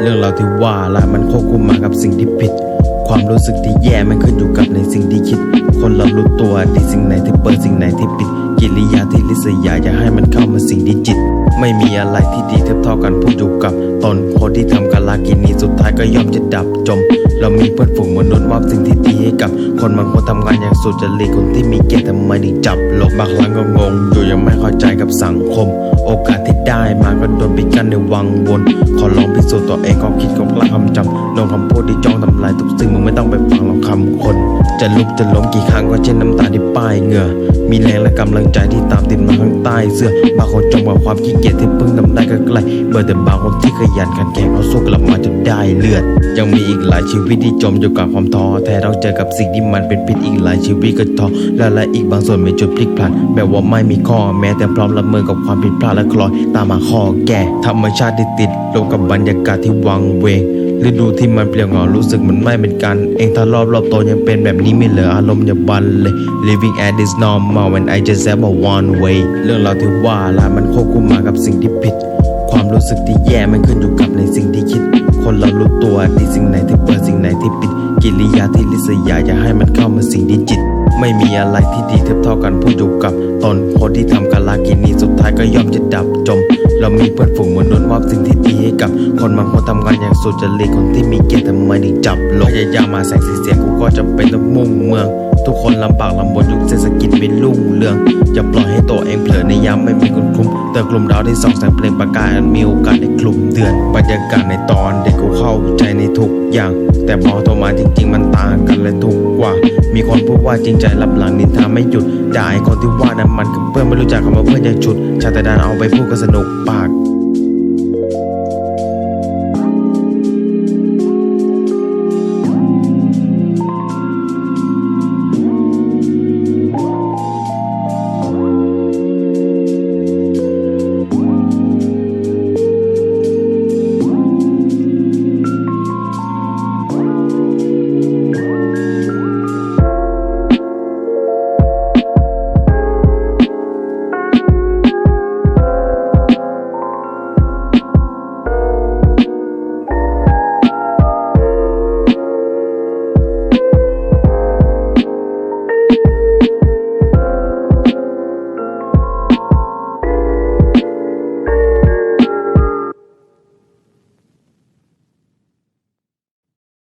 เรื่องราวที่ว่าละมันควบคุมมากับสิ่งที่ผิด ความรู้สึกที่แย่มันขึ้นอยู่กับในสิ่งที่คิด คนเรารู้ตัวที่สิ่งไหนที่เปิดสิ่งไหนที่ปิด กิริยาที่ลิษยาอยากให้มันเข้ามาสิ่งที่จิต ไม่มีอะไรที่ดีเทียบเท่ากันพูดอยู่กับตนคนที่ทำกาลากินีสุดท้ายก็ย่อมจะดับจม เรามีเพื่อนฝูงมนุษย์มอบสิ่งที่ดีให้กับ คนบางคนทำงานอย่างสุจริตคนที่มีเกียรติทำไมถึงจับหลบบางครั้งก็งง อยู่ยังไม่เข้าใจกับสังคม โอกาสที่ได้มาก็โดนปิดกั้นในวังวนขอลองพิสูจน์ตัวเองก็คิดก็กล้าคำจำลงคำพูดที่จ้องทำลายทุกสิ่งมึงไม่ต้องไปฟังหรอกคำคน จะลุกจะล้มกี่ครั้งก็เช่นน้ำตาที่ป้ายเหงื่อ มีแรงและกำลังใจที่ตามติดมาข้างใต้เสื้อบางคนจมกับความขี้เกียจที่เพิ่งทำได้ก็ไกลเบอร์แต่บางคนที่ขยันขันแข็งเขาสู้กลับมาจนได้เลือด ยังมีอีกหลายชีวิตที่จมอยู่กับความท้อแท้เราเจอกับสิ่งที่มันเป็นพิษอีกหลายชีวิตก็ท้อและและอีกบางส่วนมีจุดพลิกผันแบบว่าไม่มีข้อแม้แต่พร้อมรับมือกับความผิดพลาดและคลอยตามมาข้อแก้ธรรมชาติที่ติดลงกับบรรยากาศที่วังเวง ฤดูที่มันเปลี่ยวเหงารู้สึกเหมือนไม่เป็นกัน เองถ้ารอบรอบตัวยังเป็นแบบนี้ไม่เหลืออารมณ์อย่าบันเลย living at this normal when I just have a one way เรื่องราวที่ว่าละมันควบคุมมากับสิ่งที่ผิด ความรู้สึกที่แย่มันขึ้นอยู่กับในสิ่งที่คิด คนเรารู้ตัวที่สิ่งไหนที่เปิดสิ่งไหนที่ปิด กิริยาที่ลิษยาอย่าให้มันเข้ามาสิงที่จิต ไม่มีอะไรที่ดีเทียบเท่ากันพูดอยู่กับตนคนที่ทำกาลากินีสุดท้ายก็ย่อมจะดับจม เรามีเพื่อนฝูงเหมนุษย์มอบสิ่งที่ดีให้กับ คนบางคนทำงานอย่างสุจริตคนที่มีเกียรติทำไมถึงจับลงพยายามมาแสงสีเสียงกูก็จะเป็นต้องมุ่งเมือง ทุกคนลำบากลำบนยุคเศรษฐกิจไม่รุ่งเรืองอย่าปล่อยให้ตัวเองเผลอในยามไม่มีคนคุมเติมกลุ่มดาวที่ส่องแสงเปล่งประกายมีโอกาสในกลุ่มเดือนบรรยากาศในตอนเด็กกูเข้าใจในทุกอย่าง แต่พอโทรมาจริง ๆ มันต่างกันเลยทุกกว่า มีคนพูดว่าจริงใจรับหลังนินทาไม่หยุดด่าไอ้คนที่ว่านั้นมันคือเพื่อนไม่รู้จักคำว่าเพื่อนจะฉุดชาติดานเอาไปพูดก็สนุกปาก